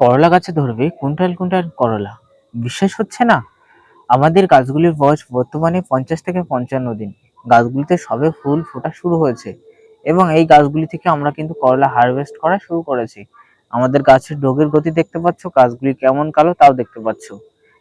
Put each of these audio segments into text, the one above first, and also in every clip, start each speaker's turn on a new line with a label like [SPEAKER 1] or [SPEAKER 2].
[SPEAKER 1] করলা গাছে ধরবে, কুইন্টাল কুইন্টাল করলা। বিশ্বাস হচ্ছে না? আমাদের গাছগুলির বয়স বর্তমানে পঞ্চাশ থেকে পঞ্চান্ন দিন। গাছগুলিতে সবে ফুল ফোটা শুরু হয়েছে এবং এই গাছগুলি থেকে আমরা কিন্তু করলা হারভেস্ট করা শুরু করেছি। আমাদের গাছের ডোগের গতি দেখতে পাচ্ছ, গাছগুলি কেমন কালো তাও দেখতে পাচ্ছ।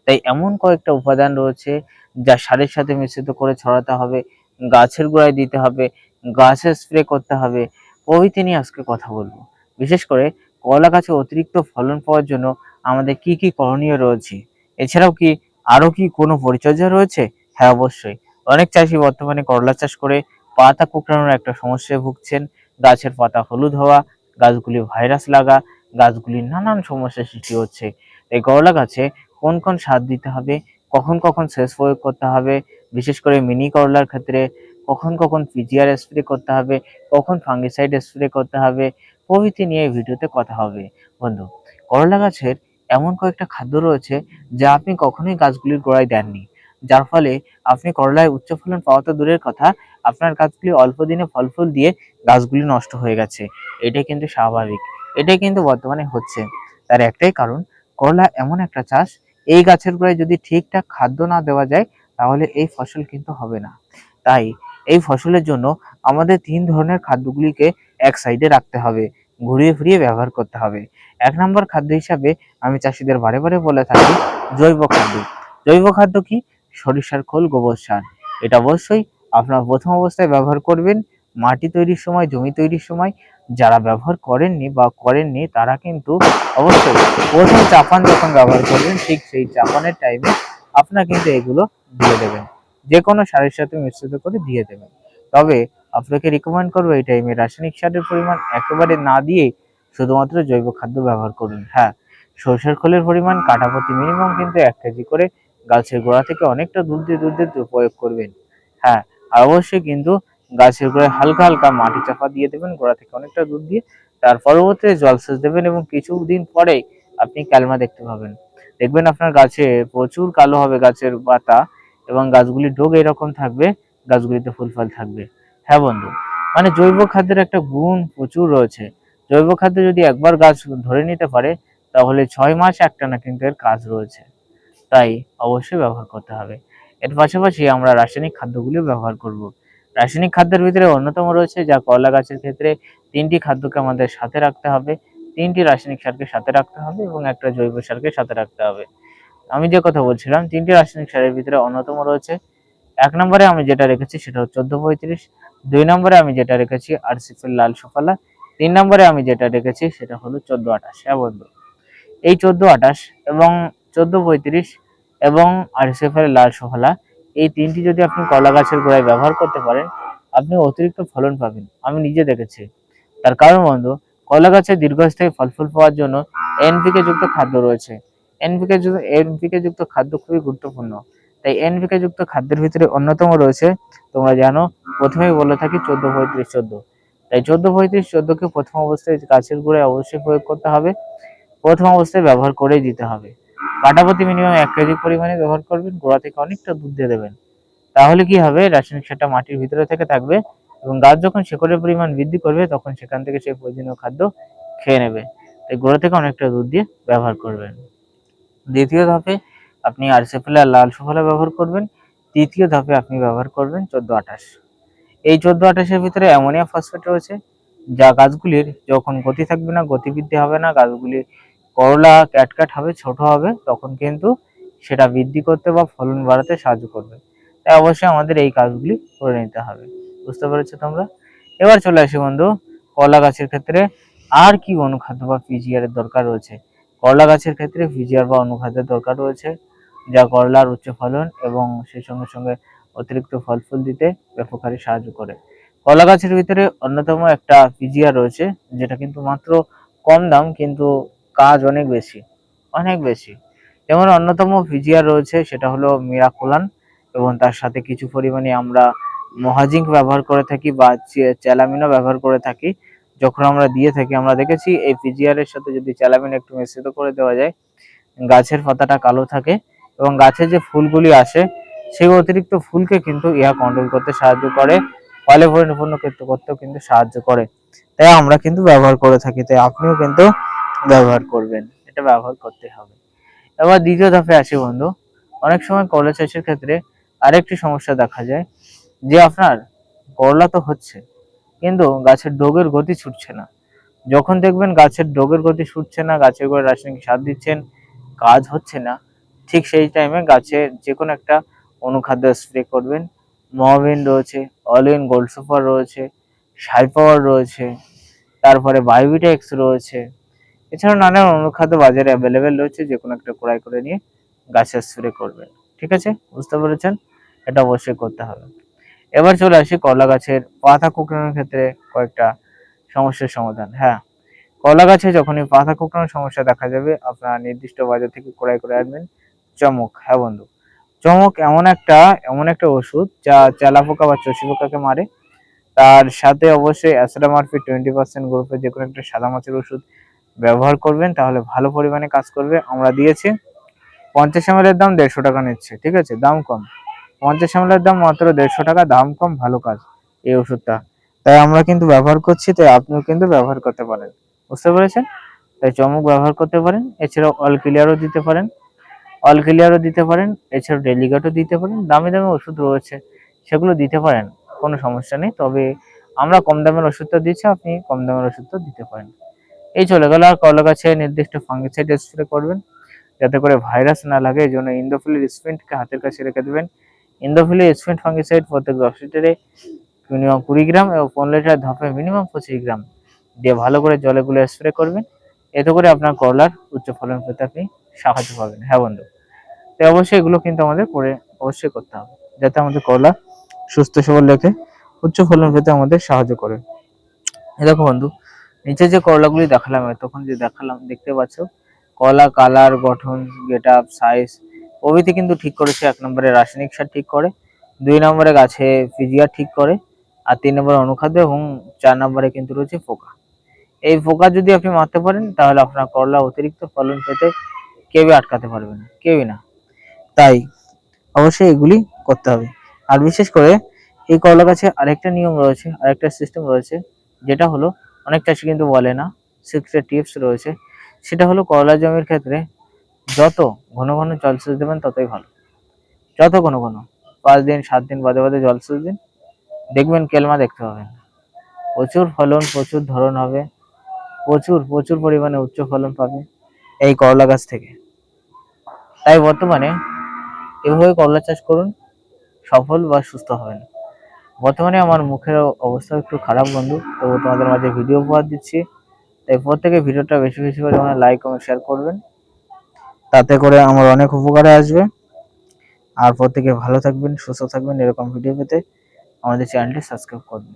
[SPEAKER 1] তাই এমন কয়েকটা উপাদান রয়েছে যা সারের সাথে মিশ্রিত করে ছড়াতে হবে, গাছের গোড়ায় দিতে হবে, গাছে স্প্রে করতে হবে। প্রভৃতি নিয়ে আজকে কথা বলব। বিশেষ করে কলা গাছে অতিরিক্ত ফলন পাওয়ার জন্য আমাদের কি কি করণীয় রয়েছে? এছাড়াও কি আরও কি কোনো পরিচর্যা রয়েছে? হ্যাঁ অবশ্যই। অনেক চাষি বর্তমানে করলা চাষ করে পাতা কুকড়ানোর একটা সমস্যায় ভুগছেন। গাছের পাতা হলুদ হওয়া, গাছগুলি ভাইরাস লাগা, গাছগুলির নানান সমস্যার সৃষ্টি হচ্ছে। এই করলা গাছে কোন কোন সার দিতে হবে, কখন কখন সেচ প্রয়োগ করতে হবে, বিশেষ করে মিনি করলার ক্ষেত্রে কখন কখন পিজিআর স্প্রে করতে হবে, কখন ফাঙ্গিসাইড স্প্রে করতে হবে, প্রভৃতি নিয়ে ভিডিওতে কথা হবে। বন্ধু, করলা গাছের এমন কয়েকটা খাদ্য রয়েছে যা আপনি কখনোই গাছগুলির গোড়ায় দেননি। যার ফলে আপনি করলায় উচ্চ ফলন পাওয়া তো দূরের কথা, আপনার গাছগুলি অল্প দিনে ফল ফুল দিয়ে গাছগুলি নষ্ট হয়ে গেছে। এটা কিন্তু স্বাভাবিক, এটাই কিন্তু বর্তমানে হচ্ছে। তার একটাই কারণ, করলা এমন একটা চাষ, এই গাছের গোড়ায় যদি ঠিকঠাক খাদ্য না দেওয়া যায়, তাহলে এই ফসল কিন্তু হবে না। তাই এই ফসলের জন্য আমাদের তিন ধরনের খাদ্যগুলিকে এক সাইডে রাখতে হবে, ঘুরিয়ে ফিরিয়ে ব্যবহার করতে হবে। এক নম্বর খাদ্য হিসাবে আমি চাষিদের বারে বারে বলে থাকি জৈব খাদ্য। জৈব খাদ্য কি? সরিষার খোল, গোবর সার। এটা অবশ্যই আপনার প্রথম অবস্থায় ব্যবহার করবেন। মাটি তৈরির সময়, জমি তৈরির সময় যারা ব্যবহার করেননি বা করেননি তারা কিন্তু অবশ্যই প্রথম চাপান যখন ব্যবহার করবেন, ঠিক সেই চাপানের টাইমে আপনারা কিন্তু এগুলো দিয়ে দেবেন। যে কোনো সারের সাথে মিশ্রিত করে দিয়ে দেবেন। তবে আপনাকে রিকমেন্ড করব এই টাইমে রাসায়নিক সারের পরিমাণ একেবারে না দিয়ে শুধুমাত্র জৈব খাদ্য ব্যবহার করুন। হ্যাঁ সরষের খোলের পরিমাণ কাঠাপতি মিনিমাম কিন্তু এক কেজি করে গাছের গোড়া থেকে অনেকটা দূর দিয়ে দূর দিয়ে প্রয়োগ করবেন। হ্যাঁ আর অবশ্যই কিন্তু গাছের গোড়ায় হালকা হালকা মাটি চাপা দিয়ে দেবেন, গোড়া থেকে অনেকটা দূর দিয়ে তার পরবর্তীতে জলসেচ দেবেন এবং কিছুদিন পরেই আপনি ক্যালমা দেখতে পাবেন। দেখবেন আপনার গাছে প্রচুর কালো হবে গাছের পাতা। এবং গাছগুলির ডোগ এরকম থাকবে, গাছগুলিতে ফুল ফল থাকবে। হ্যাঁ বন্ধু মানে জৈব খাদ্যের একটা গুণ প্রচুর রয়েছে। জৈব খাদ্য যদি একবার গাছ ধরে নিতে পারে, তাহলে ছয় মাস একটানা কিন্তু এর কাজ রয়েছে। তাই অবশ্যই ব্যবহার করতে হবে। এর পাশাপাশি আমরা রাসায়নিক খাদ্যগুলিও ব্যবহার করব। রাসায়নিক খাদ্যের ভিতরে অন্যতম রয়েছে, যা করলা গাছের ক্ষেত্রে তিনটি খাদ্যকে আমাদের সাথে রাখতে হবে। তিনটি রাসায়নিক সারকে সাথে রাখতে হবে এবং একটা জৈব সারকে সাথে রাখতে হবে। আমি যে কথা বলছিলাম, তিনটি রাসায়নিক সারের ভিতরে অন্যতম রয়েছে। এক নম্বরে আমি যেটা রেখেছি সেটা হচ্ছে চোদ্দ পঁয়ত্রিশ, দুই নম্বরে আমি যেটা রেখেছি আরসিফের লাল সুফলা, তিন নম্বরে আমি যেটা রেখেছি সেটা হলো চোদ্দ আঠাশ। হ্যাঁ বন্ধু, এই চোদ্দ আঠাশ এবং চোদ্দ পঁয়ত্রিশ এবং আরসিফের লাল সুফলা, এই তিনটি যদি আপনি কলা গাছের গোড়ায় ব্যবহার করতে পারেন, আপনি অতিরিক্ত ফলন পাবেন। আমি নিজে দেখেছি। তার কারণ বন্ধু, কলা গাছের দীর্ঘস্থায়ী ফল ফুল পাওয়ার জন্য এনপিকে যুক্ত খাদ্য রয়েছে। এনপিকে যুক্ত এনপিকে যুক্ত খাদ্য খুবই গুরুত্বপূর্ণ। তাই এনপিকে যুক্ত খাদ্যের ভিতরে অন্যতম রয়েছে, তোমরা জানো, প্রথমেই বলে থাকি চোদ্দ পঁয়ত্রিশ চোদ্দ। তাই চোদ্দ পঁয়ত্রিশ চোদ্দকে প্রথম অবস্থায় গাছের গোড়ায় অবশ্যই প্রয়োগ করতে হবে। প্রথম অবস্থায় ব্যবহার করেই দিতে হবে। কাটাপতি মিনিমাম এক কেজি পরিমাণে ব্যবহার করবেন, গোড়া থেকে অনেকটা দুধ দিয়ে দেবেন। তাহলে কি হবে? রাসায়নিক সারটা মাটির ভিতরে থেকে থাকবে এবং গাছ যখন শেকড়ের পরিমাণ বৃদ্ধি করবে, তখন সেখান থেকে সেই প্রয়োজনীয় খাদ্য খেয়ে নেবে। তাই গোড়া থেকে অনেকটা দুধ দিয়ে ব্যবহার করবেন। দ্বিতীয় ধাপে আপনি আরসেফেলা লাল সুফলা ব্যবহার করবেন। তৃতীয় ধাপে আপনি ব্যবহার করবেন চোদ্দ আঠাশ। এই চোদ্দ আঠাশের ভিতরে অ্যামোনিয়া ফসফেট রয়েছে, যা গাছগুলির যখন গতি থাকবে না, গতিবৃদ্ধি হবে না গাছগুলি করলা, ক্যাটক্যাট হবে, ছোট হবে, তখন কিন্তু সেটা বৃদ্ধি করতে বা ফলন বাড়াতে সাহায্য করবে। তাই অবশ্যই আমাদের এই কাজগুলি করে নিতে হবে। বুঝতে পেরেছ তোমরা? এবার চলে আসি বন্ধু, কলা গাছের ক্ষেত্রে আর কি অনুখাদ্য বা পিজিআর দরকার রয়েছে? করলা গাছের ক্ষেত্রে পিজিআর বা অনুখাদ্যের দরকার রয়েছে, যা করলার উচ্চ ফলন এবং সেই সঙ্গে সঙ্গে অতিরিক্ত ফল ফুল দিতে ব্যাপক হারে সাহায্য করে। কলা গাছের ভিতরে অন্যতম একটা পিজিআর রয়েছে, যেটা কিন্তু মাত্র কম দাম, কিন্তু কাজ অনেক বেশি অনেক বেশি। যেমন অন্যতম ভিজিআর রয়েছে, সেটা হলো মিরাকুলান এবং তার সাথে কিছু পরিমাণে আমরা মহাজিঙ্ক ব্যবহার করে থাকি বা চ্যালামিনও ব্যবহার করে থাকি। যখন আমরা দিয়ে থাকি, আমরা দেখেছি এই পিজিআর এর সাথে যদি চ্যালামিন একটু মিশ্রিত করে দেওয়া যায়, গাছের পাতাটা কালো থাকে এবং গাছে যে ফুলগুলি আসে, সেই অতিরিক্ত ফুলকে কিন্তু ইহা কন্ট্রোল করতে সাহায্য করে, ফলে পরিপূর্ণ ক্ষেত্র করতেও কিন্তু সাহায্য করে। তাই আমরা কিন্তু ব্যবহার করে থাকি, তাই আপনিও কিন্তু ব্যবহার করবেন, এটা ব্যবহার করতে হবে। এবার দ্বিতীয় ধাপে আসি বন্ধু, অনেক সময় করলা চাষের ক্ষেত্রে আরেকটি সমস্যা দেখা যায়, যে আপনার করলা তো হচ্ছে কিন্তু গাছের ডোগের গতি ছুটছে না। যখন দেখবেন গাছের ডোগের গতি ছুটছে না, গাছের গোড়ায় রাসায়নিক সার দিচ্ছেন, কাজ হচ্ছে না, ঠিক সেই টাইমে গাছে যে কোনো একটা অনুখাদ্য স্প্রে করবেন। মহাবিন রয়েছে অলিন গোল্ড সুপার রয়েছে সাই পাওয়ার রয়েছে, তারপরে বায়োবিটেক্স রয়েছে। এছাড়া নানান অনুখাদ্য বাজারে অ্যাভেলেবেল রয়েছে যে কোনো একটা ক্রয় করে নিয়ে গাছে স্প্রে করবেন। ঠিক আছে? বুঝতে পেরেছেন? এটা অবশ্যই করতে হবে। এবার চলে আসি কলা গাছের পাতা কুকড়ানোর ক্ষেত্রে কয়েকটা সমস্যার সমাধান। হ্যাঁ কলা গাছে যখনই পাতা কুকড়ানোর সমস্যা দেখা যাবে, আপনারা নির্দিষ্ট বাজার থেকে ক্রয় করে আনবেন। চমক হ্যাঁ বন্ধু? চমক এমন একটা এমন একটা ওষুধ যা চালা পোকা বা চষি পোকাকে মারে। তার সাথে অবশ্যই অ্যাসিডামারফি টোয়েন্টি পার্সেন্ট গ্রুপে যে কোনো একটা সাদা মাছের ওষুধ ব্যবহার করবেন, তাহলে ভালো পরিমাণে কাজ করবে। আমরা দিয়েছি পঞ্চাশ এর দাম দেড়শো টাকা নিচ্ছে, ঠিক আছে? দাম কম। পঞ্চাশ এম দাম মাত্র দেড়শো টাকা, দাম কম, ভালো কাজ, এই ওষুধটা। তাই আমরা কিন্তু ব্যবহার করছি, তাই আপনিও কিন্তু ব্যবহার করতে পারেন। বুঝতে পেরেছেন? তাই চমক ব্যবহার করতে পারেন, এছাড়াও অল ক্লিয়ারও দিতে পারেন। অল ক্লিয়ারও দিতে পারেন, এছাড়াও ডেলিগেটও দিতে পারেন। দামি দামি ওষুধ রয়েছে, সেগুলো দিতে পারেন, কোনো সমস্যা নেই। তবে আমরা কম দামের ওষুধটা দিচ্ছি, আপনি কম দামের ওষুধটা দিতে পারেন। এই চলে গেল আর কলা গাছে নির্দিষ্ট ফাঙ্গিসাইড স্প্রে করবেন, যাতে করে ভাইরাস না লাগে, এই জন্য ইন্দোফিলির স্প্রিন্টকে হাতের কাছে রেখে দেবেন। ইন্দোফিলির স্প্রিন্ট ফাঙ্গিসাইড প্রত্যেক দশ লিটারে মিনিমাম কুড়ি গ্রাম এবং পনেরো লিটার ধাপে মিনিমাম পঁচিশ গ্রাম দিয়ে ভালো করে জলে গুলে স্প্রে করবেন। এতে করে আপনার করলার উচ্চ ফলন পেতে আপনি সাহায্য পাবেন। হ্যাঁ বন্ধু? তো অবশ্যই এগুলো কিন্তু আমাদের করে অবশ্যই করতে হবে, যাতে আমাদের করলা সুস্থ সবল রেখে উচ্চ ফলন পেতে আমাদের সাহায্য করে। দেখো বন্ধু, নিচে যে করলাগুলি দেখালাম তখন যে দেখালাম, দেখতে পাচ্ছ? কলা কালার, গঠন, গেট আপ, সাইজ প্রভৃতি কিন্তু ঠিক করেছে, এক নম্বরে রাসায়নিক সার ঠিক করে, দুই নম্বরে গাছে ফিজিয়ার ঠিক করে, আর তিন নম্বরে অনুখাদ্য এবং চার নম্বরে কিন্তু রয়েছে পোকা। এই পোকা যদি আপনি মারতে পারেন, তাহলে আপনার করলা অতিরিক্ত ফলন পেতে কেউই আটকাতে পারবে না, কেউই না। তাই অবশ্যই এগুলি করতে হবে। আর বিশেষ করে এই করলা গাছে আরেকটা নিয়ম রয়েছে, আরেকটা সিস্টেম রয়েছে, যেটা হলো অনেক চাষি কিন্তু বলে না সিক্রেট টিপস রয়েছে। সেটা হলো করলা জমির ক্ষেত্রে যত ঘন ঘন জলসেচ দেবেন ততই ভালো। যত ঘন ঘন, পাঁচ দিন, সাত দিন, বাদে বাদে জলসেচ দিন, দেখবেন কেলমা দেখতে পাবেন। প্রচুর ফলন, প্রচুর ধরন হবে। প্রচুর প্রচুর পরিমাণে উচ্চ ফলন পাবে এই করলা গাছ থেকে। তাই বর্তমানে এভাবে করলা চাষ করুন, সফল বা সুস্থ হবেন। বর্তমানে আমার মুখের অবস্থা একটু খারাপ বন্ধু, তবু তোমাদের মাঝে ভিডিও উপহার দিচ্ছি। তাই প্রত্যেকে ভিডিওটা বেশি বেশি করে লাইক কমেন্ট শেয়ার করবেন। তাতে করে আমার অনেক উপকারে আসবে। আর প্রত্যেকে ভালো থাকবেন, সুস্থ থাকবেন, এরকম ভিডিও পেতে আমাদের চ্যানেলটি সাবস্ক্রাইব করবেন